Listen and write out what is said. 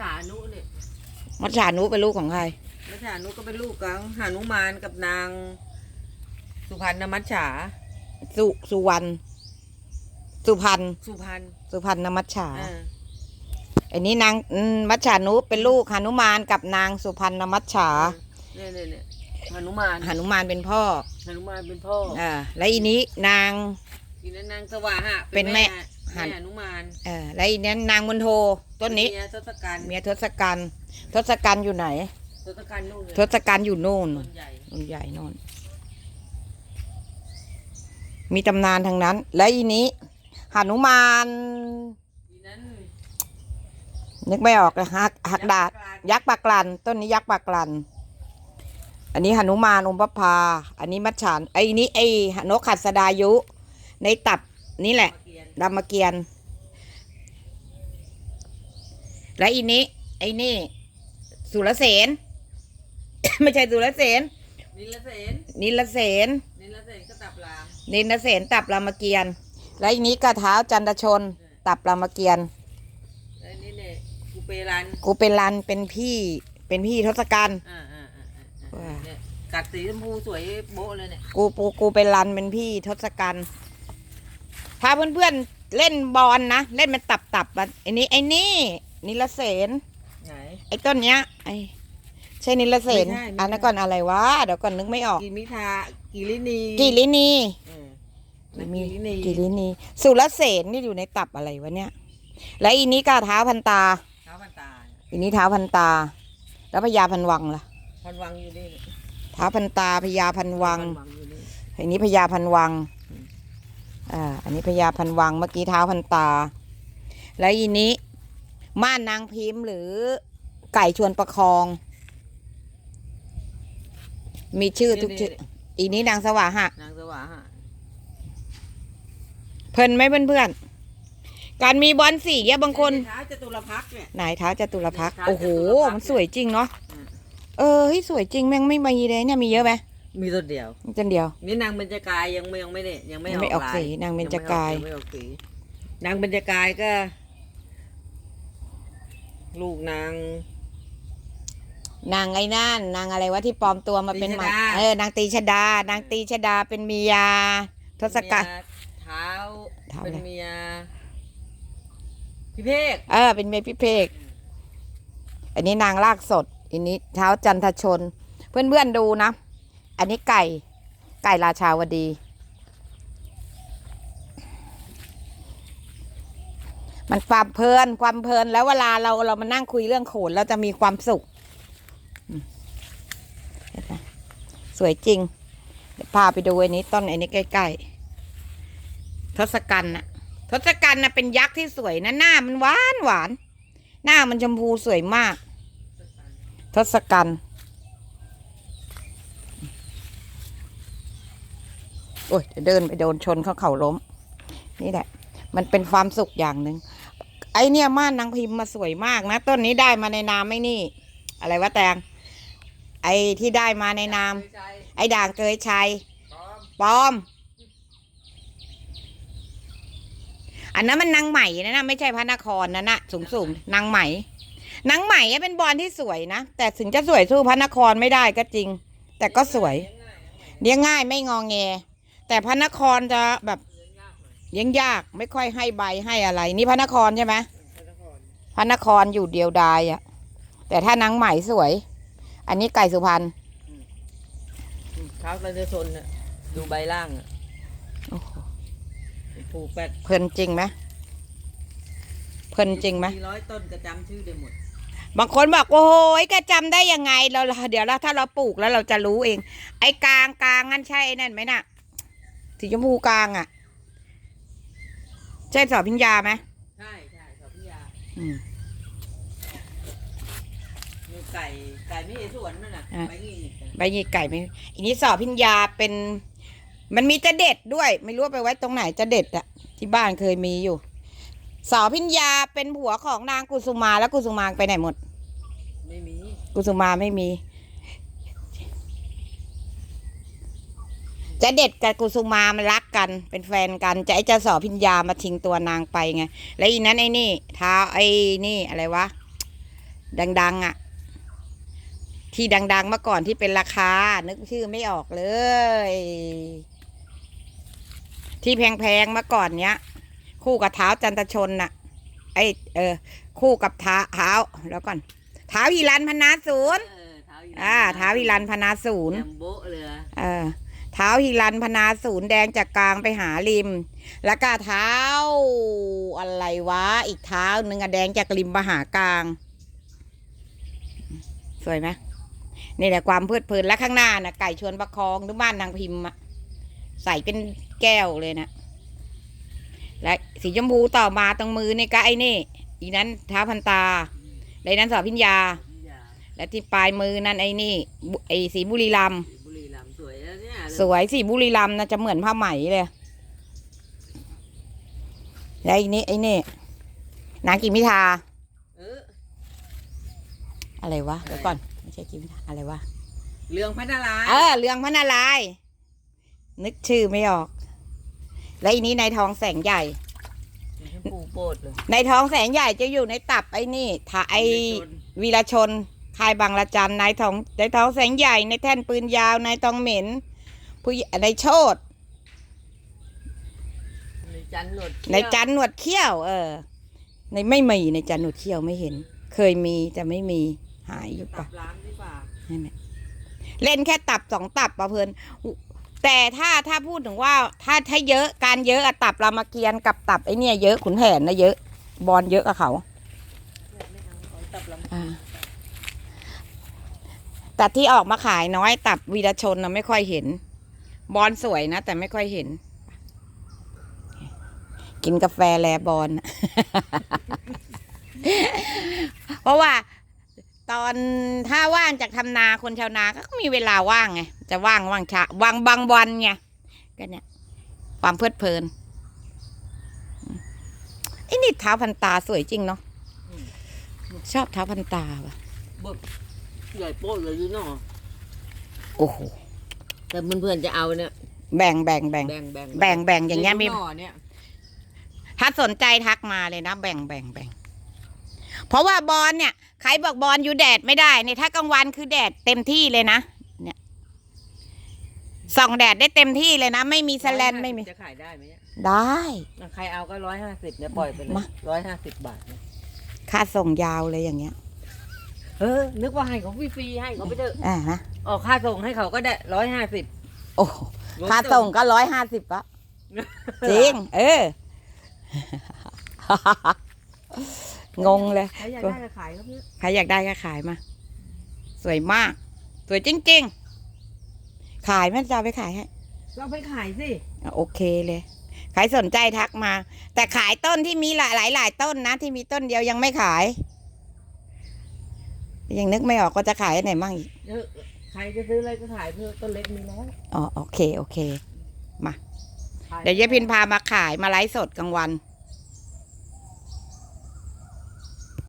ฉานุเนี่ยมัจฉานุเป็นลูกของใคร มัจฉานุก็เป็นลูกของหานุมานกับนาง สุพรรณมัจฉา สุสุวรรณสุพรรณสุพรรณสุพรรณมัจฉาอ่าอันนี้นางอืมมัจฉานุเป็นลูกหนุมานกับนางสุพรรณมัจฉาเนี่ยเนี่ยเนี่ยหานุมานหนุมานเป็นพ่อหานุมานเป็นพ่ออ่าแล้วอีนี้นาง อีนั้นนางสว่าหะเป็นแม่ แม่หาหานุมานเออแล้วอีนี้นางมณโทต้นนี้เมียทศกัณฐ์เมียทศกัณฐ์ทศกัณฐ์อยู่ไหน ทศกัณฐ์นู่นเลยทศกัณฐ์อยู่นู่นต้นใหญ่ต้นใหญ่นู่นมีตำนานทั้งนั้น และอีนี้หนุมานอีนั้นนึกไม่ออกเลยหักหักดาดยักษ์ปากลัน ต้นนี้ยักษ์ปากลัน อันนี้หนุมานอมพพา อันนี้มัจฉานไอ้นี้ไอ้นกขัดสดายุ ในตับ นี่แหละเกียนรามเกียรติ์และอีนี้ไอ้นี่ สุรเสน ไม่ใช่สุรเสนนิลเสนนิลเสนนิลเสนก็ตับลามนิลเสนตับรามเกียรติ์และอีนี้กระเท้าจันทชน ตับรามเกียรติ์แล้วนี่เนี่ยกูเปรันกูเป็นรันเป็นพี่ เป็นพี่ทศกัณฐ์อ่าอ่าอ่าอ่าว่าเนี่ยกัดสีชมพูสวยโบ๊ะเลยเนี่ย กูกูกูเป็นรันเป็นพี่ทศกัณฐ์ พาเพื่อนๆเล่นบอลนะ เล่นมันตับตับๆอะไอ้นี้ไอ้นี่นิลเสนไหน ไอ้ต้นเนี้ยไอ้ใช่นิลเสนไม่ใช่ไม่ใช่ อันนั้นก่อนอะไรวะเดี๋ยวก่อนนึกไม่ออก กิมิทากิรินีกิรินีเออกิกิรินีกิรินีสุรเสนนี่อยู่ในตับอะไรวะเนี่ย และอีนี้ก็เท้าพันตา เท้าพันตาอีนี้เท้าพันตา แล้วพญาพันวังล่ะพันวังอยู่นี่เนี่ยเท้าพันตาพญาพันวัง พันวังอยู่นี่อันนี้พญาพันวัง อ่าอันนี้พญาพันวังเมื่อกี้เท้าพันตา แล้วอีนี้ ม่านนางพิมพ์หรือไก่ชวนประคอง มีชื่อทุกชื่อ อีนี้นางสวาหะ นางสว่าหะเพลินไหมเพื่อนๆการมีบอลสีเนี่ยบางคนเท้าจตุรพักษ์เนี่ยไหนเท้าจตุรพักษ์เท้าโอ้โหจตุรพักษ์มันสวยจริงเนาะ อืม เออเฮ้ยสวยจริงแม่งไม่มีเลยเนี่ยมีเยอะไหม มีตัวเดียวมีจนเดียว นี่นางเบญจกายยังไม่ยังไม่เนี่ยยังไม่ยังไม่ออกลายสีนางเบญจกาย งไม่ออกสีนางเบญจกายก็ ลูกนาง นางไอ้นั่นนางอะไรวะที่ปลอมตัวมาเป็นหมาตีชดา เออนางตีชดา นางตีชดาเป็นเมียทศกัณฐ์ เมียเท้าเท้าเป็นอะไรเมียพี่เพกเออเป็นเมียพิเภกอันนี้นางลากสด อันนี้เท้าจันทชน เพื่อนๆดูนะ อันนี้ไก่ไก่ราชาวดี มันความเพลินความเพลินแล้วเวลาเราเรามานั่งคุยเรื่องโขนเราจะมีความสุขสวยจริงพาไปดูอันนี้ต้นอันนี้ใกล้ๆทศกัณฐ์น่ะทศกัณฐ์น่ะเป็นยักษ์ที่สวยนะหน้ามันหวานหวาน หน้ามันชมพูสวยมาก ทศกัณฐ์ โอ้ยจะเดินไปโดนชนเขาเข่าล้ม นี่แหละ มันเป็นความสุขอย่างหนึ่งไอเนี่ยม่านนางพิมพ์มาสวยมากนะ ต้นนี้ได้มาในนามไม่นี่ อะไรวะแตง ไอที่ได้มาในนาม ไอด่างเกยชัยปลอม อันนั้นมันนางใหม่นะนะไม่ใช่พระนครนะนะสูงสูงนางใหม่นางใหม่เป็นบอลที่สวยนะ แต่ถึงจะสวยสู้พระนครไม่ได้ก็จริง แต่ก็สวยเลี้ยงง่ายไม่งองแง แต่พระนครจะแบบเลี้ยงยากไม่ค่อยให้ใบให้อะไร นี่พระนครใช่ไหมพระนครอยู่เดียวดายอะแต่ถ้านางใหม่สวย อันนี้ไก่สุพรรณเท้าประชาชนน่ะดูใบล่างอะโอ้โหผูกแปดเพลินจริงไหมเพลินจริงไหมร้อยต้นก็จำชื่อได้หมดบางคนบอกโอ้โหแกจำได้ยังไงเราเดี๋ยวเราถ้าเราปลูกแล้วเราจะรู้เอง ไอ้กลางกลางนั่นใช่ไอ้นั่นไหมน่ะ สีชมพูกลางอะ ใช่สอบพิญญาไหมใช่ใช่สอบพิยาอืมมีไก่ไก่ไม่เห็นสวนนั่นน่ะอะไปนี่อีกอะใบหยี่ไก่ไหมอันนี้สอบพิญญาเป็น มันมีจะเด็ดด้วย ไม่รู้ว่าไปไว้ตรงไหนจะเด็ดอะที่บ้านเคยมีอยู่สอบพิญญาเป็นผัวของนางกุสุมาแล้วกุสุมาไปไหนหมด ไม่มี กุสุมาไม่มี จะเด็ดกับกุสุมามันรักกัน เป็นแฟนกัน จะไอ้เจ้าสอพิญญามาทิ้งตัวนางไปไง แล้วอีนั้นไอ้นี่เท้าไอ้นี่อะไรวะ ดัง ๆ อะ ที่ดัง ๆ เมื่อก่อนที่เป็นราคา นึกชื่อไม่ออกเลย ที่แพงๆเมื่อก่อนเนี้ย คู่กับเท้าจันทชนน่ะ ไอเออ คู่กับเท้าเท้าแล้วก่อนเท้าฮิรันพนาศูนย์เออเท้าอีอ่าเท้าฮิรันพนาศูนย์แลมโบะเลยอะเออ เท้าฮิรันพนาศูนย์แดงจากกลางไปหาริม แล้วก็เท้าอะไรวะ อีกเท้าหนึ่งอะแดงจากริมมาหากลาง สวยไหมนี่แหละความเพลิดเพลินและข้างหน้านะไก่ชวนประคองหรือบ้านนางพิมพ์อะใส่เป็นแก้วเลยนะ และสีชมพูต่อมาตรงมือนี่ก็ไอ้นี่ อีนั้นเท้าพันตาในนั้นสอพิญญา และที่ปลายมือนั่นไอ้นี่ไอ้สีบุรีรัมย์ แล้วเนี่ยสวยสีบุรีรัมย์นะจะเหมือนผ้าไหมเลยแล้วอีนี้ไอ้นี่นางกิมพิทา เออ อะไรวะเดี๋ยวก่อนไม่ใช่กิมพิทาอะไรวะเรื่องพัฒนาเออเรืองพระนารายณ์นึกชื่อไม่ออก แล้วอีนี้ในท้องแสงใหญ่สีชมพูโปรดเลยในท้องแสงใหญ่จะอยู่ในตับไอ้นี่ถ้าไอ วีรชน คายบางละจันในท้องในท้องแสงใหญ่ ในแท่นปืนยาวในตองเหม็น ผู้ใหญ่ในโชดในจันทร์หนวดในจันหนวดเขี้ยว เออ ในไม่มีในจันหนวดเขี้ยวไม่เห็น เคยมีแต่ไม่มีหายอยู่ตัปะบล้างดีกว่านั่นแหละเล่นแค่ตับสองตับปะเพลินแต่ถ้าถ้าพูดถึงว่า ถ้าถ้าเยอะการเยอะอะตับรามเกียรติ์กับตับไอเนี่ยเยอะขุนแผนนะเยอะ บอลเยอะกับเขาไม่เอาเอาตับลำอ่าแต่ที่ออกมาขายน้อยตับวีรชนนะไม่ค่อยเห็น บอลสวยนะ แต่ไม่ค่อยเห็น กินกาแฟแลบอลเพราะว่า ตอนถ้าว่างจากทำนาคนชาวนาก็มีเวลาว่างไงจะว่างว่างชะว่างบางวันไงก็เนี่ย ความเพลิดเพลินไอ้นี่เท้าพันตาสวยจริงเนาะชอบเท้าพันตาว่ะบดใหญ่โป้เลยอยูเนาะโอ้โห แต่เพื่อนๆจะเอาเนี่ยแบ่งแบ่งแบ่ง แบ่งแบ่งแบ่งแบ่งอย่างเงี้ยมี หน่อเนี่ยถ้าสนใจทักมาเลยนะแบ่งแบ่งแบ่งเพราะว่าบอลเนี่ยใครบอกบอลอยู่แดดไม่ได้เนี่ยถ้ากลางวันคือแดดเต็มที่เลยนะเนี่ยส่องแดดได้เต็มที่เลยนะ ไม่มีแสแลนไม่มี จะขายได้ไหมเนี่ยได้ใครเอาก็ร้อยห้าสิบเนี่ยปล่อยไปเลยมา ร้อยห้าสิบบาทเนี่ยค่าส่งยาวเลยอย่างเงี้ย เออนึกว่าให้เขาฟรีๆให้เขาไปเถอะอ่านะ ออกค่าส่งให้เขาก็ได้ร้อยห้าสิบ โอ้โหค่าส่งก็ร้อยห้าสิบอะจริง เออ งงเลย ใครอยากได้ก็ขายเขาเนี่ยใครอยากได้ก็ขายมา สวยมาก สวยจริง ๆ ขายแม่จะเอาไปขายให้ก็ไปขายสิ อะโอเคเลย ใครสนใจทักมา แต่ขายต้นที่มีหลายหลายหลายต้นนะ ที่มีต้นเดียวยังไม่ขาย ยังนึกไม่ออกก็จะขายอันไหนมั่งอีก เออ ใครจะซื้ออะไรก็ขายเพื่อต้นเล็กมีแล้วอ๋อโอเคโอเคขเดี๋ยวยายพินพามาขายมาไลฟ์สดกลางวันเ